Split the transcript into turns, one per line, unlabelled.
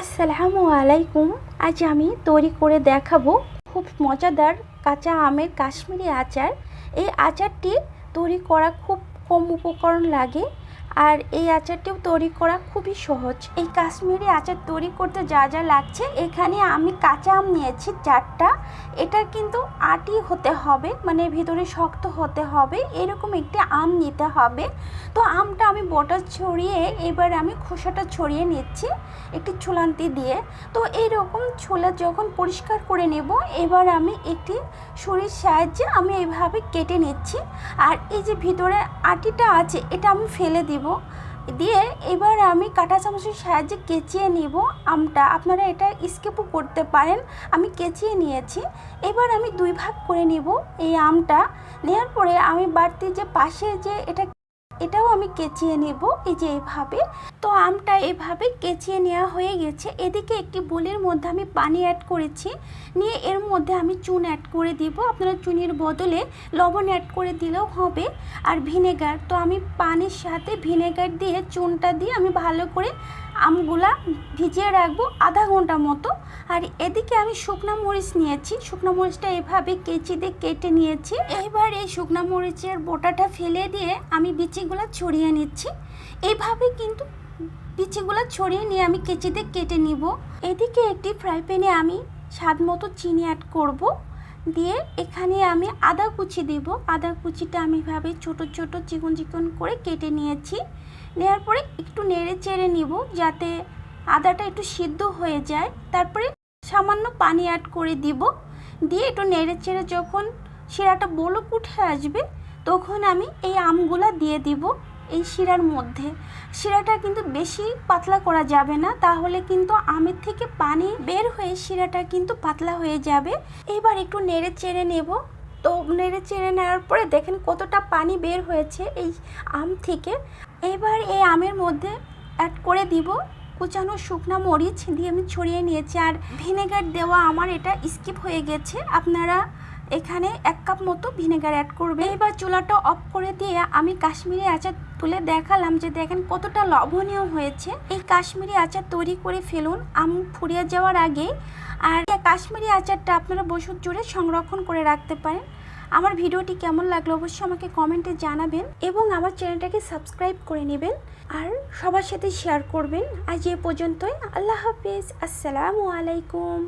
আসসালামু আলাইকুম। আজ আমি তৈরি করে দেখাবো খুব মজাদার কাঁচা আমের কাশ্মীরি আচার। এই আচারটি তৈরি করা খুব কম উপকরণ লাগে। আর এই আচারটিও তৈরি করা খুবই সহজ। এই কাশ্মীরি আচার তৈরি করতে যা যা লাগছে, এখানে আমি কাঁচা আম নিয়েছি চারটা। এটা কিন্তু আটি হতে হবে মানে ভিতরে শক্ত হতে হবে, এরকম একটি আম নিতে হবে। তো আমটা আমি বটা ছড়িয়ে, এবার আমি খোসাটা ছড়িয়ে নিচ্ছি একটি ছুলান্তি দিয়ে। তো এইরকম ছোলা যখন পরিষ্কার করে নেব, এবার আমি একটি ছুরির সাহায্যে আমি এইভাবে কেটে নিচ্ছি। আর এই যে ভিতরে আটিটা আছে, এটা আমি ফেলে দিব। দিয়ে এবার আমি কাঁটা চামচের সাহায্যে কেচিয়ে নিব আমটা। আপনারা এটা স্কেপও করতে পারেন। আমি কেচিয়ে নিয়েছি। এবার আমি দুই ভাগ করে নিব এই আমটা। নেওয়ার পরে আমি বাড়তি যে পাশে যে এটা এটাও আমি কেচিয়ে নেব, এই যে এভাবে তো আমটা এভাবে কেচিয়ে নেওয়া হয়ে গেছে। এদিকে একটি বোলের মধ্যে আমি পানি অ্যাড করেছি। নিয়ে এর মধ্যে আমি চুন অ্যাড করে দিব। আপনারা চুনের বদলে লবণ অ্যাড করে দিলেও হবে। আর ভিনেগার, তো আমি পানির সাথে ভিনেগার দিয়ে চুনটা দিয়ে আমি ভালো করে আমগুলা ভিজিয়ে রাখব আধা ঘণ্টা মতো। আর এদিকে আমি শুকনো মরিচ নিয়েছি। শুকনো মরিচটা এভাবে কেচি দিয়ে কেটে নিয়েছি। এবার এই শুকনো মরিচের বোটাটা ফেলে দিয়ে আমি বিচিগুলো ছড়িয়ে নিচ্ছি। এইভাবে কিন্তু বিচিগুলো ছড়িয়ে নিয়ে আমি কেচিতে কেটে নিব। এদিকে একটি ফ্রাই প্যানে আমি স্বাদ মতো চিনি অ্যাড করব। দিয়ে এখানে আমি আদা কুচি দেব। আদা কুচিটা আমি এভাবে ছোট ছোট চিকন চিকন করে কেটে নিয়েছি। নেওয়ার পরে একটু নেড়ে চেড়ে নিব যাতে আদাটা একটু সিদ্ধ হয়ে যায়। তারপরে সামান্য পানি অ্যাড করে দিব। দিয়ে একটু নেড়ে চেড়ে যখন শিরাটা বলক উঠে আসবে, তখন আমি এই আমগুলা দিয়ে দিব। এই শিরার মধ্যে। শিরাটা কিন্তু বেশি পাতলা করা যাবে না, তাহলে কিন্তু আমের থেকে পানি বের হয়ে শিরাটা কিন্তু পাতলা হয়ে যাবে। এবার একটু নেড়ে চেড়ে নেব। তো নেড়ে চেড়ে নেওয়ার পরে দেখেন কতটা পানি বের হয়েছে এই আম থেকে। এবার এই আমের মধ্যে অ্যাড করে দিব কুচানো শুকনো মরিচ দিয়ে আমি ছড়িয়ে নিয়েছি। আর ভিনেগার দেওয়া আমার এটা স্কিপ হয়ে গেছে। আপনারা এখানে এক কাপ মতো ভিনেগার অ্যাড করবে। এবার চুলাটা অফ করে দিয়ে আমি কাশ্মীরি আচার তুলে দেখালাম যে দেখেন কতটা লবণীয় হয়েছে। এই কাশ্মীরি আচার তৈরি করে ফেলুন, আম ফুরিয়ে যাওয়ার আগে। আর কাশ্মীরি আচারটা আপনারা বছর জুড়ে সংরক্ষণ করে রাখতে পারেন। আমার ভিডিওটি কেমন লাগল অবশ্যই আমাকে কমেন্টে জানাবেন এবং আমার চ্যানেলটাকে সাবস্ক্রাইব করে নেবেন আর সবার সাথে শেয়ার করবেন। আজ এ পর্যন্তই, আল্লাহ হাফিজ, আসসালামু আলাইকুম।